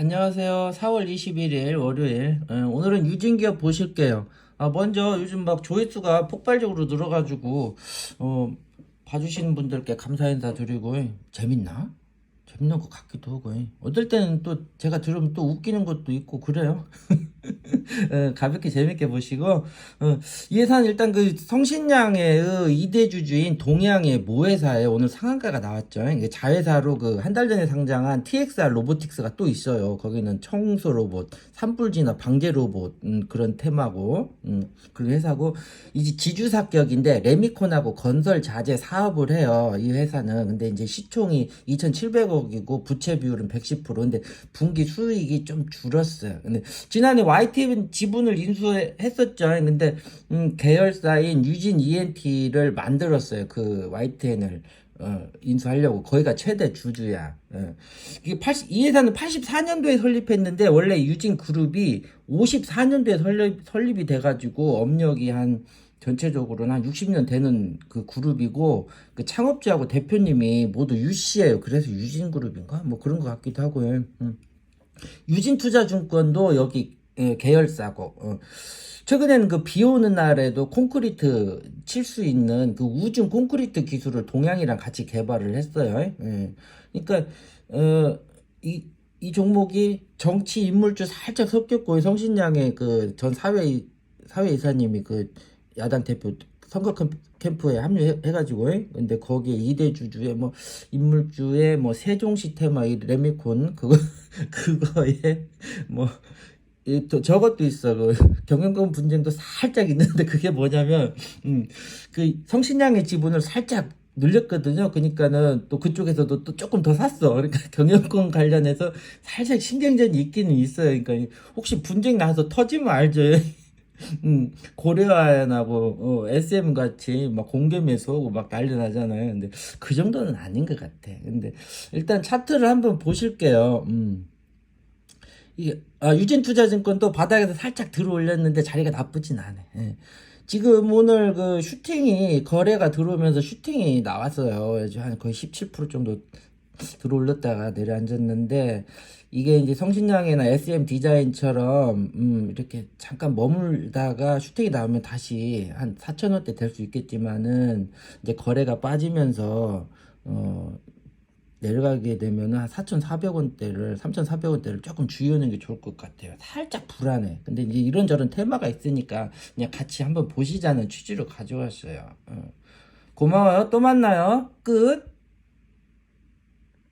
안녕하세요. 4월 21일 월요일. 예, 오늘은 유진기업 보실게요. 아, 먼저 요즘 막 조회수가 폭발적으로 늘어가지고, 어, 봐주시는 분들께 감사 인사 드리고, 예, 재밌나? 재밌는 것 같기도 하고, 예. 어떨 때는 또 제가 들으면 또 웃기는 것도 있고, 그래요. 어, 가볍게 재밌게 보시고, 어, 이 회사는 일단 그 성신양의 의 이대주주인 동양의 모회사에 오늘 상한가가 나왔죠. 이게 자회사로 그 한 달 전에 상장한 TXR 로보틱스가 또 있어요. 거기는 청소 로봇, 산불 진화 방제 로봇, 음, 그런 테마고, 음, 그 회사고, 이제 지주사격인데 레미콘하고 건설 자재 사업을 해요. 이 회사는. 근데 이제 시총이 2,700억이고 부채 비율은 110%. 근데 분기 수익이 좀 줄었어요. 근데 지난해 YTN 지분을 인수했었죠. 근데 음, 계열사인 유진 ENT를 만들었어요. 그 YTN을. 어, 인수하려고 거기가 최대 주주야. 어. 이게 80, 이 회사는 84년도에 설립했는데 원래 유진 그룹이 54년도에 설립, 설립이 돼가지고 업력이 한 전체적으로는 한 60년 되는 그 그룹이고 그 창업주하고 대표님이 모두 유씨예요. 그래서 유진 그룹인가 뭐 그런 것 같기도 하고요. 음. 유진투자증권도 여기 예, 계열사고 어. 최근에는 그 비 오는 날에도 콘크리트 칠 수 있는 그 우중 콘크리트 기술을 동양이랑 같이 개발을 했어요. 예. 그러니까 어, 이, 이 종목이 정치 인물주 살짝 섞였고 성신양의 그 전 사회 사회 이사님이 그 야당 대표 선거 캠- 캠프에 합류해가지고 근데 거기에 이대 주주의 뭐 인물주의 뭐 세종시 테마 이 레미콘 그거 그거에 뭐 이, 또 저것도 있어. 그 경영권 분쟁도 살짝 있는데 그게 뭐냐면 음, 그 성신양의 지분을 살짝 늘렸거든요. 그러니까는 또 그쪽에서도 또 조금 더 샀어. 그러니까 경영권 관련해서 살짝 신경전이 있기는 있어요. 그러니까 혹시 분쟁 나서 터지면 알죠. 음, 고려아연하고 어, SM 같이 막 공개 매수하고 막 난리 나잖아요. 근데 그 정도는 아닌 것 같아. 근데 일단 차트를 한번 보실게요. 음. 아, 유진투자증권도 바닥에서 살짝 들어 올렸는데 자리가 나쁘진 않아. 예. 지금 오늘 그 슈팅이 거래가 들어오면서 슈팅이 나왔어요. 한 거의 17% 정도 들어 올렸다가 내려앉았는데 이게 이제 성신양이나 SM 디자인처럼 음, 이렇게 잠깐 머물다가 슈팅이 나오면 다시 한 4천 원대 될 수 있겠지만은 이제 거래가 빠지면서 어 내려가게 되면은 한 4,400원대를 3,400원대를 조금 주의하는 게 좋을 것 같아요. 살짝 불안해. 근데 이제 이런저런 테마가 있으니까 그냥 같이 한번 보시자는 취지로 가져왔어요. 어. 고마워요. 또 만나요. 끝.